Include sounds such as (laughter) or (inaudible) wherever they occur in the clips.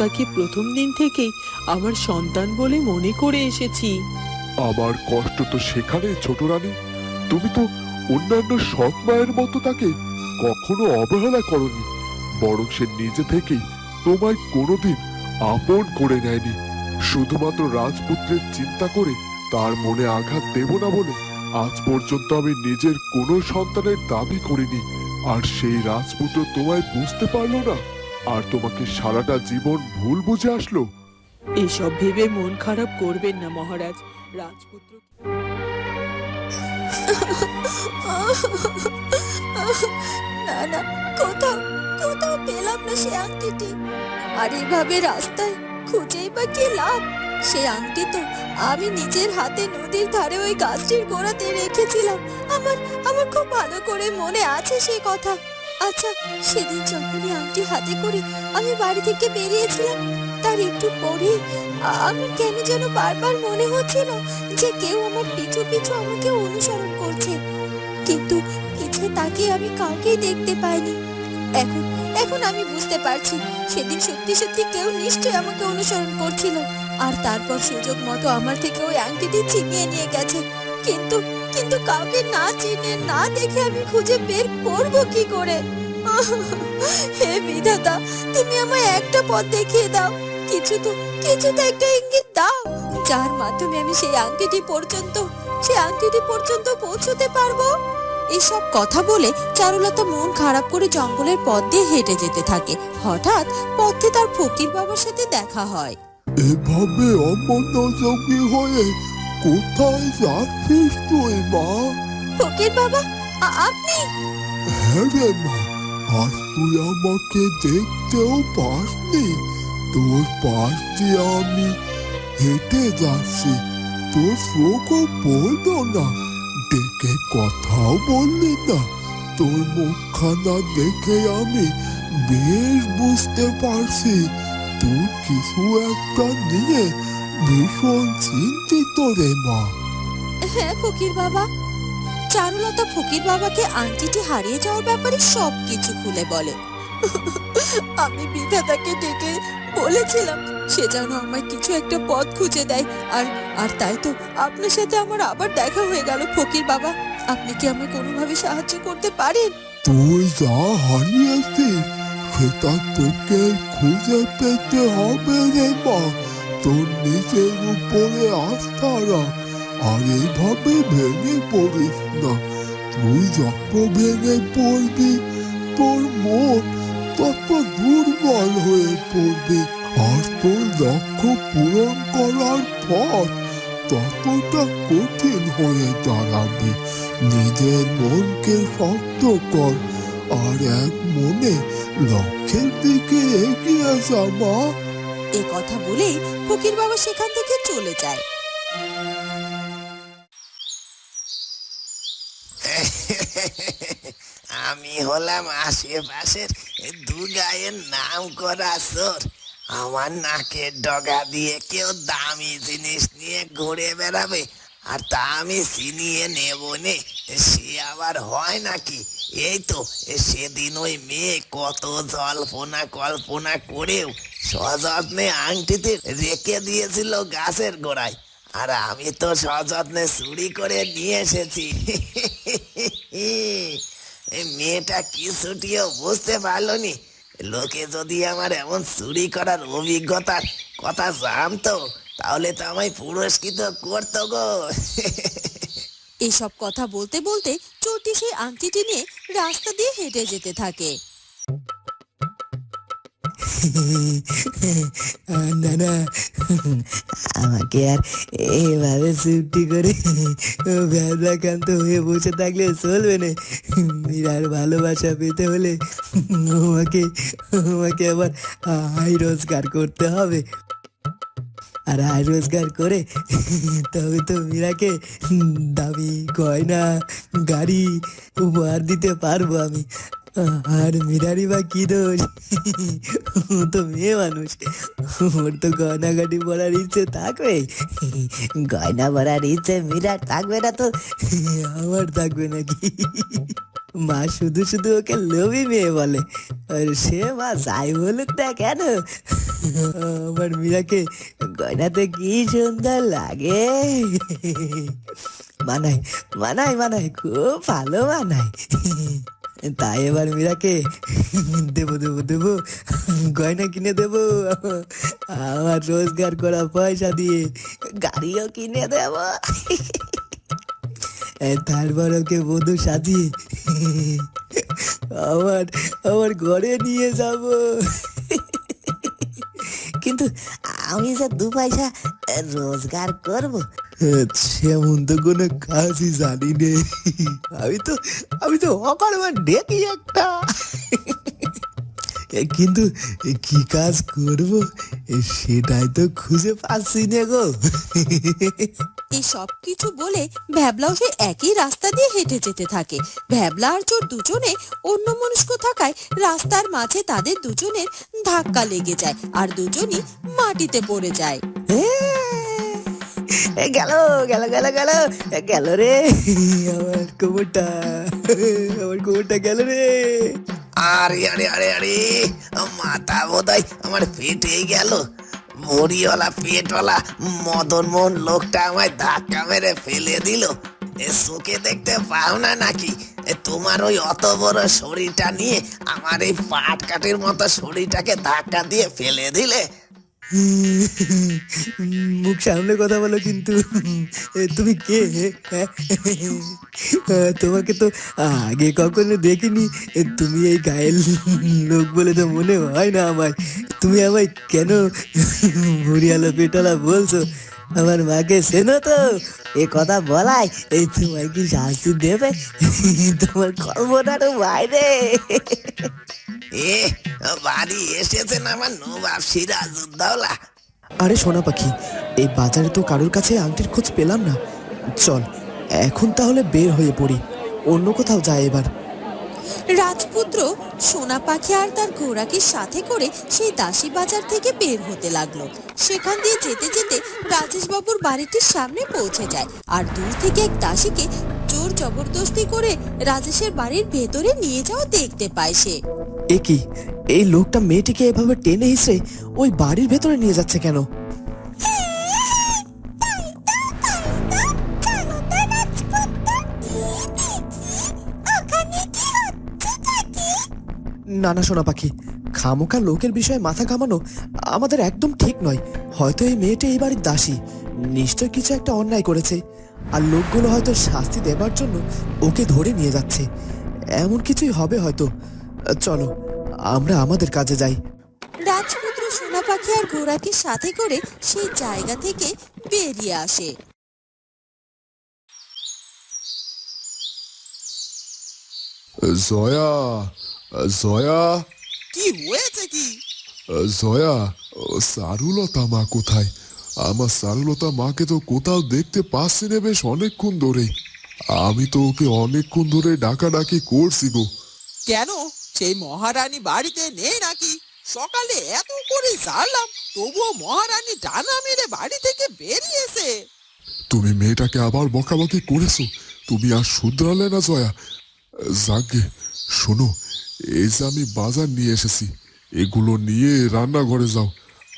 তাকে প্রথম দিন থেকেই আমার সন্তান বলে মনে করে এসেছি। আমার কষ্ট তো সেখানে, ছোট রানী। তুমি তো অন্যান্য সৎ মায়ের মতো তাকে কখনো অবহেলা করনি, বরং সে নিজে থেকেই তোমায় কোনোদিন আপন করে নেয়নি। শুধুমাত্র রাজপুত্রের চিন্তা করে তার মনে আঘাত দেব না বলে আজ পর্যন্ত আমি নিজের কোনো সন্তানের দাবি করিনি, আর সেই রাজপুত্র তোমায় বুঝতে পারল না। আর তোমাকে সারাটা জীবন ভুল বুঝে আসলো? এসব ভেবে মন খারাপ করবেন না মহারাজ। রাজপুত্র না না কোথাও কোথাও পেলাম না সে আংটিটি। আর এভাবে রাস্তায় খুঁজেই বা কি লাভ? সে আংটি তো আমি নিজের হাতে নদীর ধারে ওই গাছটির গোড়াতে রেখেছিলাম। আমার আমার খুব ভালো করে মনে আছে সেই কথা। আচ্ছা সেদিন যখনই আংটি হাতে করে আমি বাড়ি থেকে বেরিয়েছিলাম, তার একটু পরে আমার কেন যেন বারবার মনে হচ্ছিল যে কেউ আমার পিছু পিছু আমাকে অনুসরণ করছে। কিন্তু পিছে তাকে আমি কাউকেই দেখতে পাইনি। এখন এখন আমি বুঝতে পারছি সেদিন সত্যি সত্যি কেউ নিশ্চয়ই আমাকে অনুসরণ করছিল। আর তারপর সুযোগ মতো আমার থেকে ওই আংটিটি ছিনিয়ে নিয়ে গেছে। কিন্তু কিন্তু কাউকে না চিনে, না দেখে আমি খুঁজে বের করব কি করে? হে বিধাতা, তুমি আমায় একটা পথ দেখিয়ে দাও। কিছু তো কিছু তো একটা ইঙ্গিত দাও, যার মাধ্যমে আমি সেই আংটিটি পর্যন্ত, সেই আংটিটি পর্যন্ত পৌঁছতে পারব। এসব কথা বলে চারুলতা মন খারাপ করে জঙ্গলের পথ দিয়ে হেঁটে যেতে থাকে। হঠাৎ পথে তার ফকির বাবার সাথে দেখা হয়। এভাবে অমনোযোগী হয়ে কোথায় যাচ্ছিস তুই মা? ফকির বাবা আপনি? হ্যাঁ রে মা আজ তুই আমাকে দেখতেও পাসনি। তোর পাশ দিয়ে আমি হেঁটে যাচ্ছি। তোর চোখও পড়ল না। ডেকে কথাও বললি না। তোর মুখখানা দেখে আমি বেশ বুঝতে পারছি। তুই কিছু একটা নিয়ে ভীষণ চিন্তিত রে মা। হ্যাঁ ফকির বাবা। চারুলতা ফকির বাবাকে আংটিটি হারিয়ে যাওয়ার ব্যাপারে সব কিছু খুলে বলে। আমি বিধাতাকে ডেকে বলেছিলাম সে যেন আমায় কিছু একটা পথ খুঁজে দেয়। আর আর তাই তো আপনার সাথে আমার আবার দেখা হয়ে গেল ফকির বাবা। আপনি কি আমায় কোনোভাবে সাহায্য করতে পারেন? তুই যা হারিয়েছিস সেটা তোকে খুঁজে পেতে হবে রে মা। তোর নিজের উপরে আস্থা রাখ। আর এইভাবে ভেঙে পড়িস না। তুই যত ভেঙে পড়বি, তোর মন তত দুর্বল হয়ে পড়বে। আর তোর লক্ষ্য পূরণ করার পর ততটা কঠিন হয়ে দাঁড়াবে। নিজের মনকে শক্ত কর। আর এক মনে লক্ষ্যের দিকে এগিয়ে যা, মা। এ কথা বলেই ফকির বাবা সেখান থেকে চলে যায়। আমি হলাম আশেপাশের দু গায়ের নাম করা চোর। আমার নাকের ডগা দিয়ে কেউ দামি জিনিস নিয়ে ঘুরে বেড়াবে, আর তা আমি ছিনিয়ে নেব নে। সে আবার হয় নাকি? এই তো, সেদিন ওই মেয়ে কত জল্পনা কল্পনা করেও সযত্নে আংটিতে রেখে দিয়েছিল গাছের গোড়ায়। আর আমি তো সযত্নে চুরি করে নিয়ে এসেছি। মেয়েটা কিছুটিও বুঝতে পারলনি। লোকে যদি আমার এমন চুরি করার অভিজ্ঞতার কথা জানতো, তাহলে তো আমায় পুরস্কৃত করতো গো। এসব কথা বলতে বলতে চোরটি সেই আংটিটি নিয়ে রাস্তা দিয়ে হেঁটে যেতে থাকে। আমাকে আর এভাবে চুপটি করে ব্যবসাকান্ত হয়ে বসে থাকলে চলবে না। বিরাট ভালোবাসা পেতে হলে আমাকে আমাকে আবার আয় রোজগার করতে হবে। আর আয় রোজগার করে তবে তো মীরাকে দামি গয়না, গাড়ি উপহার দিতে পারব আমি। আর মীরারি বা কি দোষ? তো মেয়ে মানুষ। ওর তো গয়নাগাটি পরার ইচ্ছে থাকবে। গয়না পরার ইচ্ছে মীরার থাকবে না তো। আমার থাকবে নাকি? মা শুধু শুধু ওকে লোভী মেয়ে বলে। আর সে মা যাই বলুক না কেন? আমার মীরাকে গয়নাতে কি সুন্দর লাগে? মানাই মানাই মানাই খুব ভালো মানাই তাই এবার মীরাকে দেবো দেবো দেবো। গয়না কিনে দেবো। আমার রোজগার করা পয়সা দিয়ে গাড়িও কিনে দেবো। তারপর ওকে বধু সাজিয়ে আমার আমার ঘরে নিয়ে যাব। কিন্তু আমি যে দু পয়সা রোজগার করব সেমন তো কোনো কাজই জানি নে। আমি তো আমি তো অকর্মার ডেকি একটা। কিন্তু কি কাজ করব সেটাই তো খুঁজে পাচ্ছি না গো। এই সব কিছু বলে ভ্যাবলাও সে একই রাস্তা দিয়ে হেঁটে যেতে থাকে। ভ্যাবলা আর চোর দুজনে অন্য মনস্ক থাকায় রাস্তার মাঝে তাদের দুজনের ধাক্কা লেগে যায় আর দুজনই মাটিতে পড়ে যায়। এ গেল গেল গেল গেল গেল রে। আমার কোমরটা আমার কোমরটা গেল রে। আরে আরে আরে আরে মাথা বোধহয় আমার ফেটে গেল। বড়িওয়ালা পেটওয়ালা মদন মোহন লোকটা আমায় ধাক্কা মেরে ফেলে দিল। এ চোখে দেখতে পাও না নাকি? তোমার ওই অত বড় শরীরটা নিয়ে আমার এই পাট কাঠের মতো শরীরটাকে ধাক্কা দিয়ে ফেলে দিলে। মুখ সামনে কথা বলো কিন্তু তুমি কে? তোমাকে তো আগে কখনো দেখিনি। তুমি এই গায়ের লোক বলে তো মনে হয় না আমায়। তুমি আমায় কেন ভুড়িয়ালা পেটালা বলছো? আমার মাকে চেনো তো? এ কথা বলাই এই তোমার কি শাস্তি দেবে? তোমার কর্মটা বাইরে। এ, বাড়ি এসেছেন আমার নবাব সিরাজউদ্দৌলা আরে সোনা পাখি, এই বাজারে তো কারোর কাছে আংটির খোঁজ পেলাম না। চল, এখন তাহলে বের হয়ে পড়ি। অন্য কোথাও যায় এবার। রাজপুত্র সোনা পাখি আর তার ঘোড়াকে সাথে করে সেই দাসী বাজার থেকে বের হতে লাগল। সেখান দিয়ে যেতে যেতে রাজেশ বাবুর বাড়িটির সামনে পৌঁছে যায় আর দূর থেকে এক দাসীকে জোর জবরদস্তি করে রাজেশের বাড়ির ভেতরে নিয়ে যাওয়া দেখতে পায় সে। এ কি? এই লোকটা মেয়েটিকে এভাবে টেনে হিসড়ে ওই বাড়ির ভেতরে নিয়ে যাচ্ছে কেন? না না সোনা পাখি। খামোকা লোকের বিষয়ে মাথা ঘামানো আমাদের একদম ঠিক নয়। হয়তো এই মেয়েটা এই বাড়ির দাসী। নিশ্চয় কিছু একটা অন্যায় করেছে। আর লোকগুলো হয়তো শাস্তি দেবার জন্য ওকে ধরে নিয়ে যাচ্ছে। এমন কিছুই হবে হয়তো। চলো আমরা আমাদের কাজে যাই। রাজপুত্র সোনা পাখি আর ঘোড়াকে সাথে করে সেই জায়গা থেকে বেরিয়ে আসে। জয়া জয়া? কি হয়েছে কি? জয়া ও চারুলতা মা কোথায়? আমার সারুলতা মাকে তো কোথাও দেখতে পাচ্ছি না বেশ অনেকক্ষণ ধরে। আমি তো ওকে অনেকক্ষণ ধরে ডাকাডাকি করছি গো। কেন? সেই মহারানী বাড়িতে নেই নাকি? সকালে এত করে জানলাম তবুও মহারানী ডানা মেরে বাড়ি থেকে বেরিয়েছে। তুমি মেয়েটাকে আবার বকাবকি করেছ? তুমি আর শুধরালে না জয়া। যাকে শোনো, এই যে আমি বাজার নিয়ে এসেছি, এগুলো নিয়ে রান্নাঘরে যাও।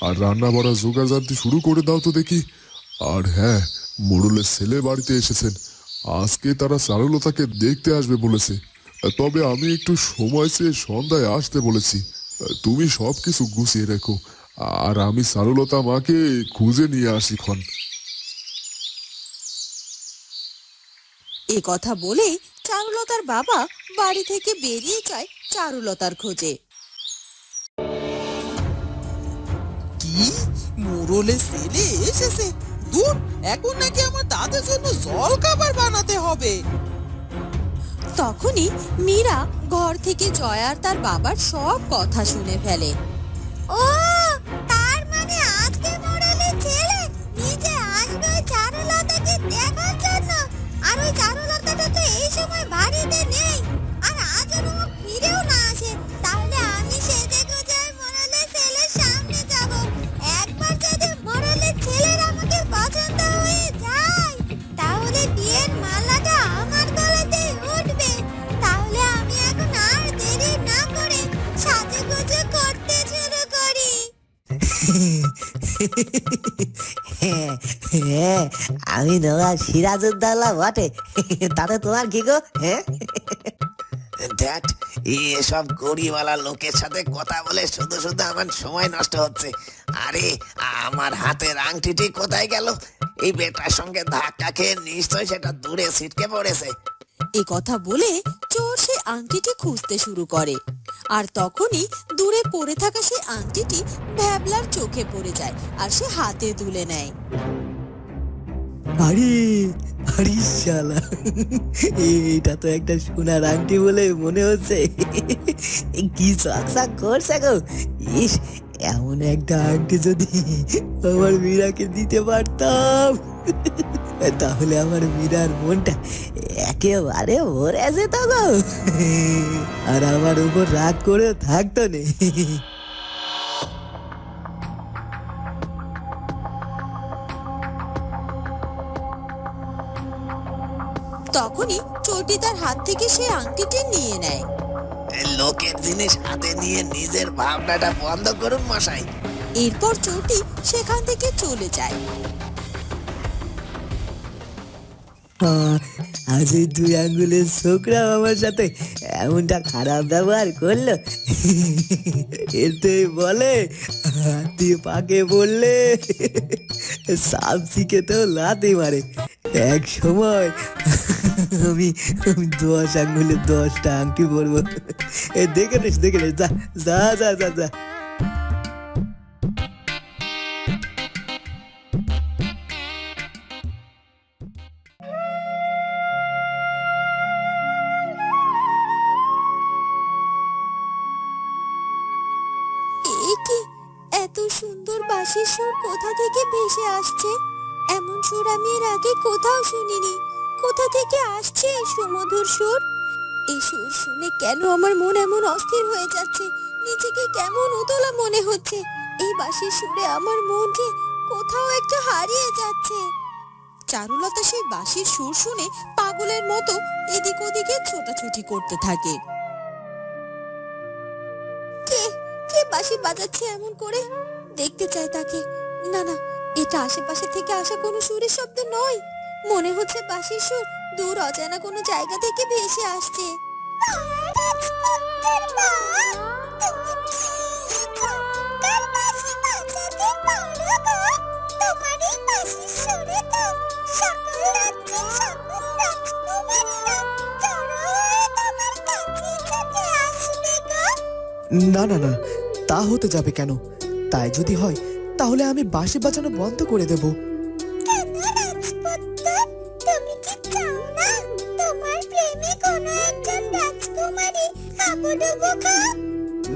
আর রান্না বাড়া জানতে শুরু করে দাও তো দেখি। আর হ্যাঁ মোড়লের ছেলে বাড়িতে এসেছেন। আজকে তারা চারুলতাকে দেখতে আসবে বলেছে। তবে আমি একটু সময় চেয়ে সন্ধ্যায় আসতে বলেছি। তুমি সব কিছু গুছিয়ে রেখো। আর আমি চারুলতা মাকে খুঁজে নিয়ে আসি ক্ষণ। এ কথা বলে চারুলতার বাবা বাড়ি থেকে বেরিয়ে যায় চারুলতার খোঁজে। কি? মোরলে ছেলে এসেছে? দূর এখন নাকি আমার তাদের জন্য জল খাবার বানাতে হবে। তখনই মীরা ঘর থেকে জয়ার তার বাবার সব কথা শুনে ফেলে। ও তার মানে আজকে মোড়ালের ছেলে নিজে আসবে ওই চারুলতাকে দেখার জন্য? আর ওই চারুলতাটা তো এই সময় বাড়িতে নেই। হ্যাঁ (laughs) হ্যাঁ আমি তোমার সিরাজউদ্দৌলা বটে। তাতে তোমার কি গো হ্যাঁ দ্যাট এসব গড়িওয়ালা লোকের সাথে কথা বলে শুধু শুধু আমার সময় নষ্ট হচ্ছে। আরে আমার হাতের আংটিটি কোথায় গেল? এই বেটার সঙ্গে ধাক্কা খেয়ে নিশ্চয় সেটা দূরে ছিটকে পড়েছে। এ কথা বলে চোর আংটিটি খুঁজতে শুরু করে। আর তখনই দূরে পড়ে থাকা সেই আংটিটি ভ্যাবলার চোখে পড়ে যায় আর সে হাতে তুলে নেয়। আরে আরে শালা এটা তো একটা সোনার আংটি বলে মনে হচ্ছে। কি চকচক করছে গো ইস, এমন একটা আংটি যদি আমার মীরাকে দিতে পারতাম। তাহলে আমার মীরার মনটা একেবারে ভরে যেত গো। আর আমার উপর রাগ করে থাকতো নেই তখনই চোরটি তার হাত থেকে সেই আংটিটি নিয়ে নেয়। লোকের জিনিস হাতে নিয়ে নিজের ভাবনাটা বন্ধ করুন মশাই। এরপর চটি সেখান থেকে চলে যায়। আজ এই দুই আঙ্গুলের ছোকরা আমার সাথে এমনটা খারাপ ব্যবহার করল। এতে বলে, হাতি পাকে বললে, সাপ শিখে তো লাতে মারে। এক সময় আমি আমি দশ আঙ্গুলের দশটা আংটি পরবো। এ, দেখে নিস দেখে নিস যা যা যা যা যা। সুন্দর সুর কোথা থেকে ভেসে আসছে? এমন সুর আমি এর আগে কোথাও শুনিনি। কোথা থেকে আসছে এই সুমধুর সুর? এই সুর শুনে কেন আমার মন এমন অস্থির হয়ে যাচ্ছে? নিজেকে কেমন উতলা মনে হচ্ছে? এই সুরে আমার মন যে কোথাও একটা হারিয়ে যাচ্ছে। চারুলতা সেই বাঁশির সুর শুনে পাগলের মতো এদিক ওদিকে ছোটাছুটি করতে থাকে। কে? কে বাঁশি বাজাচ্ছে এমন করে? দেখতে চাই তাকে। না না, এটা আশেপাশে থেকে আসা কোনো সুরের শব্দ নয়। মনে হচ্ছে বাঁশির সুর দূর অজানা কোনো জায়গা থেকে ভেসে আসছে। না না না, তা হতে যাবে কেন? তাই যদি হয় তাহলে আমি বাঁশি বাজানো বন্ধ করে দেব।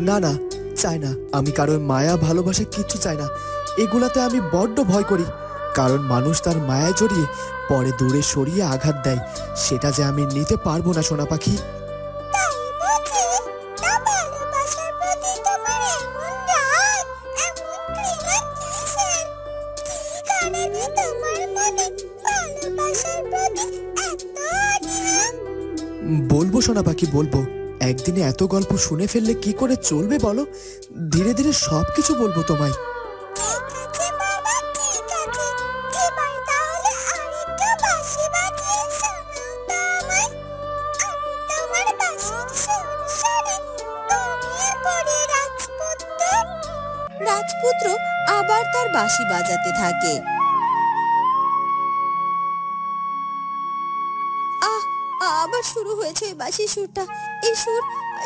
না? না না চাই না। আমি কারোর মায়া ভালোবাসা কিচ্ছু চাই না। এগুলাতে আমি বড্ড ভয় করি কারণ মানুষ তার মায়ায় জড়িয়ে পরে দূরে সরিয়ে আঘাত দেয়। সেটা যে আমি নিতে পারব না সোনা পাখি। সোনা পাখি বলব? একদিনে এত গল্প শুনে ফেললে কি করে চলবে বলো? ধীরে ধীরে সবকিছু বলব তোমায়। রাজপুত্র আবার তার বাঁশি বাজাতে থাকে। বাঁশির সুরটা এই সুর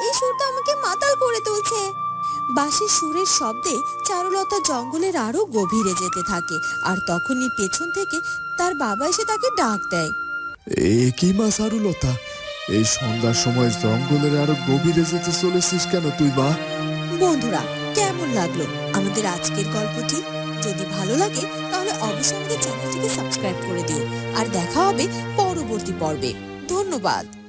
এই সুরটা আমাকে মাতাল করে তুলছে। বাঁশির সুরের শব্দে চারুলতা জঙ্গলের আরও গভীরে যেতে থাকে আর তখনই পেছন থেকে তার বাবা এসে তাকে ডাক দেয়। এ কি মা চারুলতা? এই সন্ধ্যার সময় জঙ্গলের আরও গভীরে যেতে চলেছিস কেন তুই মা? বন্ধুরা কেমন লাগল আমাদের আজকের গল্পটি? যদি ভালো লাগে তাহলে অবশ্যই আমাদের চ্যানেলটিকে সাবস্ক্রাইব করে দিও। আর দেখা হবে পরবর্তী পর্বে। ধন্যবাদ।